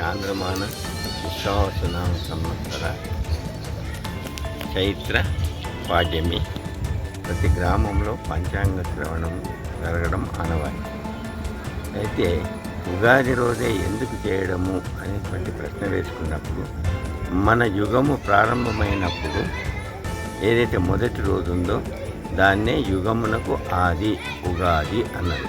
చాంద్రమాన విశ్వాసనామ సంవత్సర చైత్ర పాడ్యమి. ప్రతి గ్రామంలో పంచాంగ శ్రవణం జరగడం ఆనవాయి అయితే ఉగాది రోజే ఎందుకు చేయడము అనేటువంటి ప్రశ్న వేసుకున్నప్పుడు మన యుగము ప్రారంభమైనప్పుడు ఏదైతే మొదటి రోజు ఉందో దాన్నే యుగమునకు ఆది ఉగాది అన్నారు.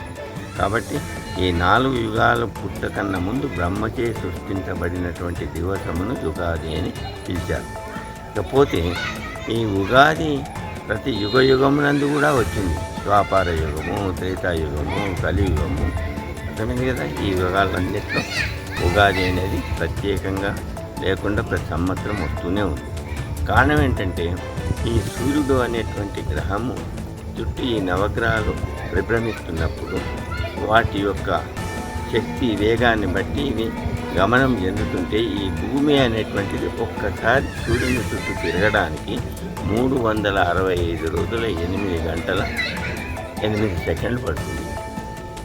కాబట్టి ఈ నాలుగు యుగాలు పుట్టకన్న ముందు బ్రహ్మచే సృష్టించబడినటువంటి దివసమును యుగాది అని పిలిచారు. ఇకపోతే ఈ ఉగాది ప్రతి యుగ యుగమునందు కూడా వచ్చింది. ద్వాపార యుగము త్రేతాయుగము కలియుగము అర్థమైంది కదా? ఈ యుగాలన్నింటిలో ఉగాది అనేది ప్రత్యేకంగా లేకుండా ప్రతి సంవత్సరం వస్తూనే ఉంది. కారణం ఏంటంటే ఈ సూర్యుడు అనేటువంటి గ్రహము చుట్టూ ఈ నవగ్రహాలు విభ్రమిస్తున్నప్పుడు వాటి యొక్క శక్తి వేగాన్ని బట్టి ఇవి గమనం చెందుతుంటే ఈ భూమి అనేటువంటిది ఒక్కసారి సూర్యుని చుట్టూ తిరగడానికి మూడు వందల అరవై ఐదు రోజుల ఎనిమిది గంటల ఎనిమిది సెకండ్లు పడుతుంది.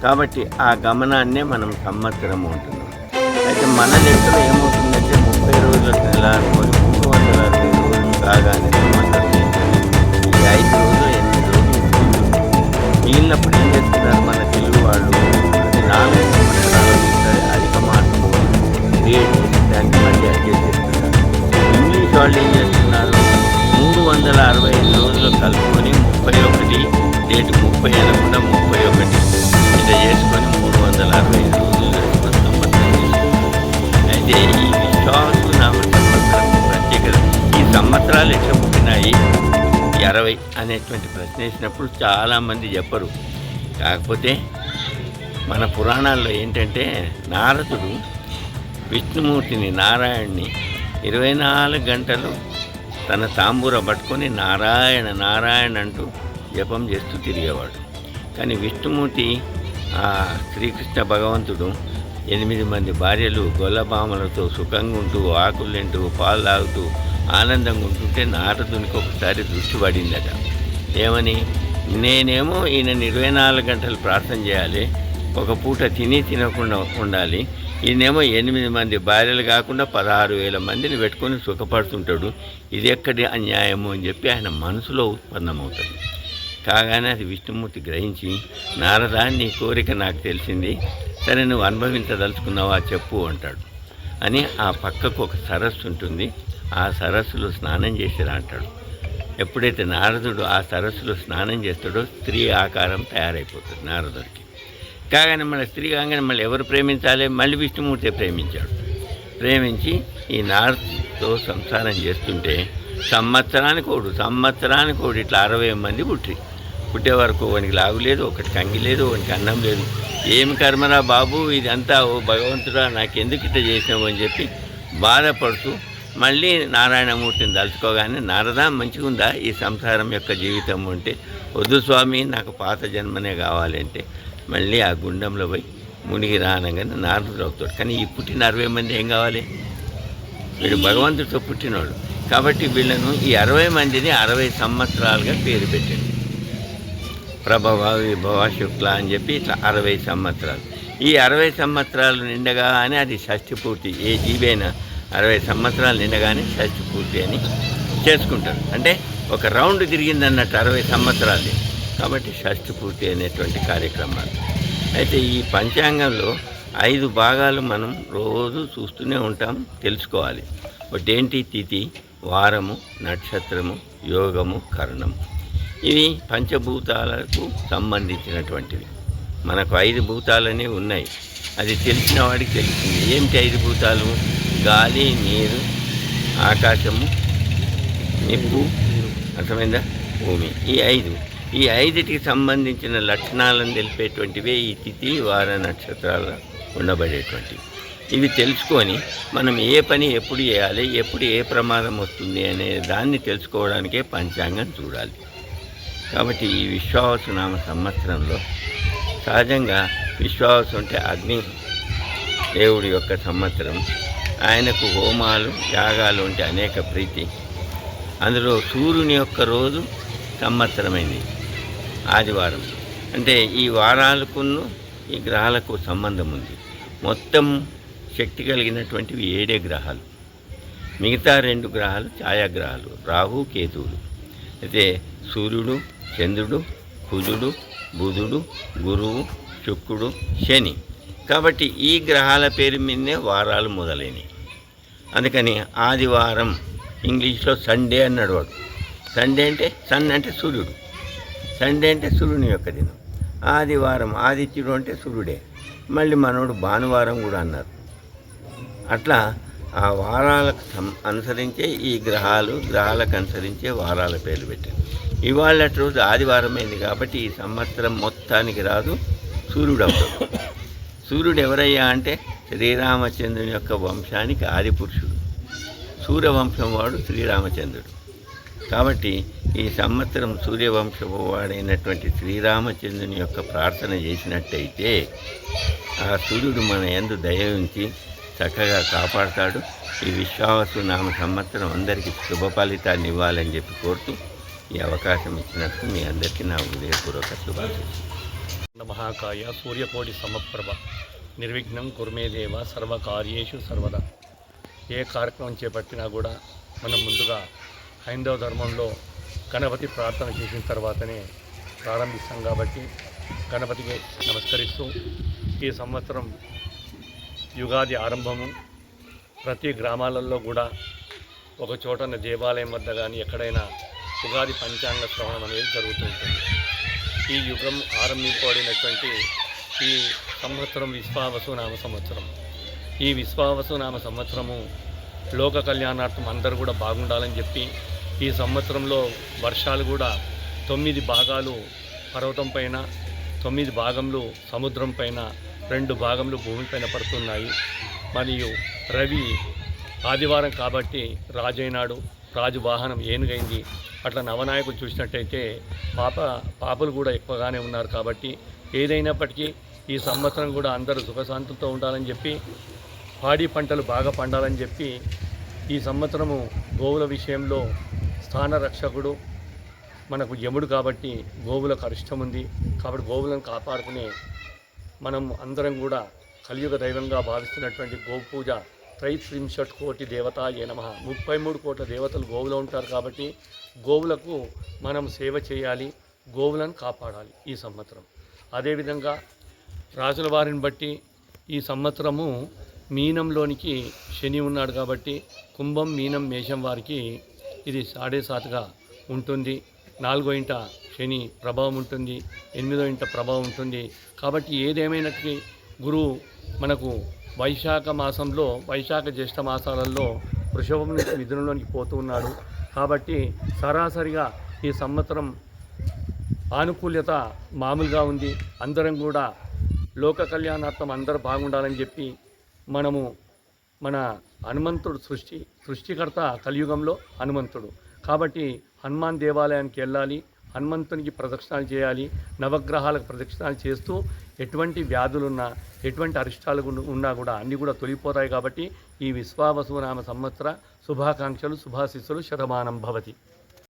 కాబట్టి ఆ గమనాన్నే మనం సంవత్సరం ఉంటున్నాం అయితే మన లెక్కలో ఏమవుతుందంటే ముప్పై రోజుల నెల అనుకోని మూడు వందల అరవై రోజులు కాగానే సంవత్సరం ఈ ఐదు రోజులు ఎనిమిది రోజులు మిగిలినప్పుడు ఏం చేస్తున్నారు వాళ్ళు అది సరే అధిక మార్పు రేటు చేసి దాన్ని మళ్ళీ అడ్జస్ట్ చేస్తున్నారు ఇంగ్లీష్ వాళ్ళు ఏం చేస్తున్నారు మూడు వందల అరవై ఐదు రోజులు కలుపుకొని ముప్పై ఒకటి డేట్ ముప్పై అనకుండా ముప్పై ఒకటి ఇట్లా చేసుకొని మూడు వందల అరవై ఐదు రోజులు సంవత్సరం అయితే ఈ విశ్వాసు నామ సంవత్సరం ప్రత్యేకత ఈ సంవత్సరాలు ఎట్లా పుట్టినాయి అరవై అనేటువంటి ప్రశ్న వేసినప్పుడు చాలామంది చెప్పరు కాకపోతే మన పురాణాల్లో ఏంటంటే నారదుడు విష్ణుమూర్తిని నారాయణ్ణి ఇరవై నాలుగు గంటలు తన తాంబూర పట్టుకొని నారాయణ నారాయణ అంటూ జపం చేస్తూ తిరిగేవాడు. కానీ విష్ణుమూర్తి ఆ శ్రీకృష్ణ భగవంతుడు ఎనిమిది మంది భార్యలు గొల్లభామలతో సుఖంగా ఉంటూ ఆకులు తింటూ పాలు తాగుతూ ఆనందంగా ఉంటుంటే నారదునికి ఒకసారి దృష్టి పడిందట. ఏమని? నేనేమో ఈయనని ఇరవై నాలుగు గంటలు ప్రార్థన చేయాలి ఒక పూట తిని తినకుండా ఉండాలి. ఈయనేమో ఎనిమిది మంది భార్యలు కాకుండా పదహారు వేల మందిని పెట్టుకొని సుఖపడుతుంటాడు. ఇది ఎక్కడి అన్యాయము అని చెప్పి ఆయన మనసులో ఉత్పన్నమవుతుంది కాగానే అది విష్ణుమూర్తి గ్రహించి నారదా నీ కోరిక నాకు తెలిసింది. సరే నువ్వు అనుభవించదలుచుకున్నావా చెప్పు అంటాడు. అని ఆ పక్కకు ఒక సరస్సు ఉంటుంది. ఆ సరస్సులో స్నానం చేసిరా అంటాడు. ఎప్పుడైతే నారదుడు ఆ సరస్సులో స్నానం చేస్తాడో స్త్రీ ఆకారం తయారైపోతుంది నారదుడికి. కాగానే మళ్ళీ స్త్రీ కాగానే మళ్ళీ ఎవరు ప్రేమించాలి? మళ్ళీ విష్ణుమూర్తి ప్రేమించాడు. ప్రేమించి ఈ నారదుతో సంసారం చేస్తుంటే సంవత్సరానికి ఒకడు సంవత్సరానికి ఒకడు ఇట్లా అరవై మంది పుట్టి పుట్టే వరకు వానికి లాగు లేదు ఒకటి కంగి లేదు వానికి అన్నం లేదు. ఏమి కర్మరా బాబు? ఇదంతా ఓ భగవంతుడా నాకెందుకు ఇట్లా చేసినావు అని చెప్పి బాధపడుతూ మళ్ళీ నారాయణమూర్తిని తలుచుకోగానే నారదా మంచిగుందా ఈ సంసారం యొక్క జీవితం? అంటే వద్దు స్వామి నాకు పాత జన్మనే కావాలంటే మళ్ళీ ఆ గుండంలో పోయి మునిగి రానగానే నారదుడు అవుతాడు కానీ ఈ పుట్టిన అరవై మంది ఏం కావాలి? వీడు భగవంతుడితో పుట్టినోడు. కాబట్టి వీళ్ళను ఈ అరవై మందిని అరవై సంవత్సరాలుగా పేరు పెట్టింది ప్రభవ విభవ శుక్ల అని చెప్పి ఇట్లా అరవై సంవత్సరాలు. ఈ అరవై సంవత్సరాలు నిండగానే అది షష్టి పూర్తి. ఏ జీవైనా? అరవై సంవత్సరాలు నిండగానే షష్టి పూర్తి అని చేసుకుంటారు. అంటే ఒక రౌండ్ తిరిగిందన్నట్టు అరవై సంవత్సరాలు. కాబట్టి షష్ఠి పూర్తి అనేటువంటి కార్యక్రమాలు. అయితే ఈ పంచాంగంలో ఐదు భాగాలు మనం రోజు చూస్తూనే ఉంటాం తెలుసుకోవాలి. ఒకటి ఏంటి తిథి వారము నక్షత్రము యోగము కరణము ఇవి పంచభూతాలకు సంబంధించినటువంటివి. మనకు ఐదు భూతాలనే ఉన్నాయి. అది తెలిసిన వాడికి తెలిసింది ఏమిటి ఐదు భూతాలు? గాలి నీరు ఆకాశము నిప్పు. అర్థమైందా? భూమి. ఈ ఐదు ఈ ఐదుటికి సంబంధించిన లక్షణాలను తెలిపేటువంటివే ఈ తిథి వార నక్షత్రాలు ఉండబడేటువంటివి. ఇవి తెలుసుకొని మనం ఏ పని ఎప్పుడు చేయాలి ఎప్పుడు ఏ ప్రమాదం వస్తుంది అనే దాన్ని తెలుసుకోవడానికే పంచాంగం చూడాలి. కాబట్టి ఈ విశ్వావసునామ సంవత్సరంలో సహజంగా విశ్వావసు అంటే అగ్ని దేవుడి యొక్క సంవత్సరం. ఆయనకు హోమాలు యాగాలు అంటే అనేక ప్రీతి. అందులో సూర్యుని యొక్క రోజు సంవత్సరమైంది. ఆదివారం. అంటే ఈ వారాలకును ఈ గ్రహాలకు సంబంధం ఉంది. మొత్తం శక్తి కలిగినటువంటివి ఏడే గ్రహాలు. మిగతా రెండు గ్రహాలు ఛాయాగ్రహాలు రాహు కేతువులు. అయితే సూర్యుడు చంద్రుడు కుజుడు బుధుడు గురువు శుక్రుడు శని. కాబట్టి ఈ గ్రహాల పేరు మీదనే వారాలు మొదలైనవి అందుకని ఆదివారం ఇంగ్లీష్లో సండే అన్నాడు వాడు. సండే అంటే సన్ అంటే సూర్యుడు. సండే అంటే సూర్యుని యొక్క దినం. ఆదివారం ఆదిత్యుడు అంటే సూర్యుడే. మళ్ళీ మనోడు భానువారం కూడా అన్నారు. అట్లా ఆ వారాలకు అనుసరించే ఈ గ్రహాలు గ్రహాలకు అనుసరించే వారాల పేర్లు పెట్టారు. ఇవాళ రోజు ఆదివారమైంది కాబట్టి ఈ సంవత్సరం మొత్తానికి రాదు సూర్యుడు అవుతాడు సూర్యుడు ఎవరయ్యా అంటే శ్రీరామచంద్రుని యొక్క వంశానికి ఆది పురుషుడు సూర్యవంశం వాడు శ్రీరామచంద్రుడు. కాబట్టి ఈ సంవత్సరం సూర్యవంశపు వాడైనటువంటి శ్రీరామచంద్రుని యొక్క ప్రార్థన చేసినట్టయితే ఆ సూర్యుడు మన ఎందు దయ ఉంచి చక్కగా కాపాడతాడు. ఈ విశ్వాసు నామ సంవత్సరం అందరికీ శుభ ఫలితాన్ని ఇవ్వాలని చెప్పి కోరుతూ ఈ అవకాశం ఇచ్చినట్టు మీ అందరికీ నా హృదయపూర్వక శుభాకాంక్షలు. మహాకాయ సూర్యకోటి సమప్రభ నిర్విఘ్నం కుర్మేదేవ సర్వకార్యేషు సర్వదా. ఏ కార్యక్రమం చేపట్టినా కూడా మనం ముందుగా హైందవ ధర్మంలో గణపతి ప్రార్థన చేసిన తర్వాతనే ప్రారంభిస్తాం కాబట్టి గణపతికి నమస్కరిస్తూ ఈ సంవత్సరం యుగాది ఆరంభము. ప్రతి గ్రామాలలో కూడా ఒక చోటన దేవాలయం వద్ద కానీ ఎక్కడైనా ఉగాది పంచాంగ శ్రవణం అనేది జరుగుతూ ఉంటుంది. ఈ యుగం ఆరంభింపబడినటువంటి ఈ సంవత్సరం విశ్వావసు నామ సంవత్సరం. ఈ విశ్వావసు నామ సంవత్సరము లోక కళ్యాణార్థం అందరూ కూడా బాగుండాలని చెప్పి ఈ సంవత్సరంలో వర్షాలు కూడా తొమ్మిది భాగాలు పర్వతం పైన తొమ్మిది భాగంలో సముద్రం పైన రెండు భాగంలో భూమిపైన పడుతున్నాయి. మరియు రవి ఆదివారం కాబట్టి రాజైనాడు. రాజు వాహనం ఏనుగైంది. అట్లా నవనాయకులు చూసినట్టయితే పాప పాపలు కూడా ఎక్కువగానే ఉన్నారు కాబట్టి ఏదైనప్పటికీ ఈ సంవత్సరం కూడా అందరూ సుఖశాంతులతో ఉండాలని చెప్పి పాడి పంటలు బాగా పండాలని చెప్పి ఈ సంవత్సరము గోవుల విషయంలో ప్రాణరక్షకుడు రక్షకుడు మనకు యముడు కాబట్టి గోవులకు అరిష్టం ఉంది. కాబట్టి గోవులను కాపాడుకునే మనం అందరం కూడా కలియుగ దైవంగా భావిస్తున్నటువంటి గోపూజ త్రైత్రింశట్ కోటి దేవత ఏ నమ. ముప్పై మూడు కోట్ల దేవతలు గోవులో ఉంటారు కాబట్టి గోవులకు మనం సేవ చేయాలి గోవులను కాపాడాలి ఈ సంవత్సరం. అదేవిధంగా రాజుల వారిని బట్టి ఈ సంవత్సరము మీనంలోనికి శని ఉన్నాడు కాబట్టి కుంభం మీనం మేషం వారికి ఇది సాడే సాతుగా ఉంటుంది. నాలుగో ఇంట శని ప్రభావం ఉంటుంది. ఎనిమిదో ఇంట ప్రభావం ఉంటుంది. కాబట్టి ఏదేమైనప్పటికీ గురువు మనకు వైశాఖ మాసంలో వైశాఖ జ్యేష్ఠ మాసాలలో వృషభం నుంచి మిథునంలోనికి పోతూ ఉన్నాడు. కాబట్టి సరాసరిగా ఈ సంవత్సరం ఆనుకూల్యత మామూలుగా ఉంది. అందరం కూడా లోక కళ్యాణార్థం అందరూ బాగుండాలని చెప్పి మనము మన హనుమంతుడు సృష్టి సృష్టికర్త కలియుగంలో హనుమంతుడు. కాబట్టి హనుమాన్ దేవాలయానికి వెళ్ళాలి హనుమంతునికి ప్రదక్షిణాలు చేయాలి నవగ్రహాలకు ప్రదక్షిణాలు చేస్తూ ఎటువంటి వ్యాధులున్నా ఎటువంటి అరిష్టాలు ఉన్న- ఉన్నా కూడా అన్నీ కూడా తొలిగిపోతాయి కాబట్టి ఈ విశ్వావసునామ సంవత్సర శుభాకాంక్షలు శుభాశిస్సులు శతమానం భవతి.